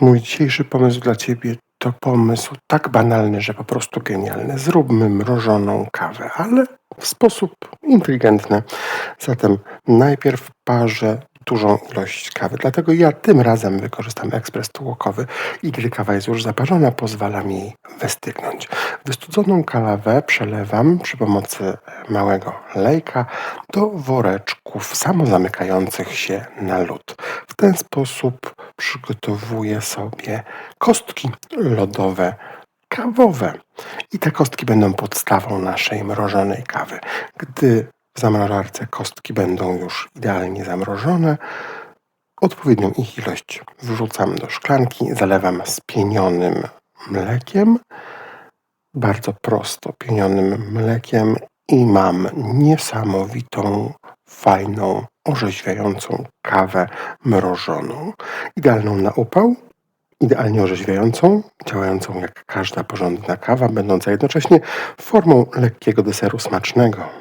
Mój dzisiejszy pomysł dla Ciebie to pomysł tak banalny, że po prostu genialny. Zróbmy mrożoną kawę, ale w sposób inteligentny. Zatem najpierw parzę dużą ilość kawy. Dlatego ja tym razem wykorzystam ekspres tłokowy i gdy kawa jest już zaparzona, pozwalam jej wystygnąć. Wystudzoną kawę przelewam przy pomocy małego lejka do woreczków samozamykających się na lód. W ten sposób przygotowuję sobie kostki lodowe kawowe. I te kostki będą podstawą naszej mrożonej kawy. Gdy w zamrażarce kostki będą już idealnie zamrożone, odpowiednią ich ilość wrzucam do szklanki, zalewam spienionym mlekiem, bardzo prosto pienionym mlekiem i mam niesamowitą, fajną, orzeźwiającą kawę mrożoną. Idealną na upał, idealnie orzeźwiającą, działającą jak każda porządna kawa, będąca jednocześnie formą lekkiego deseru smacznego.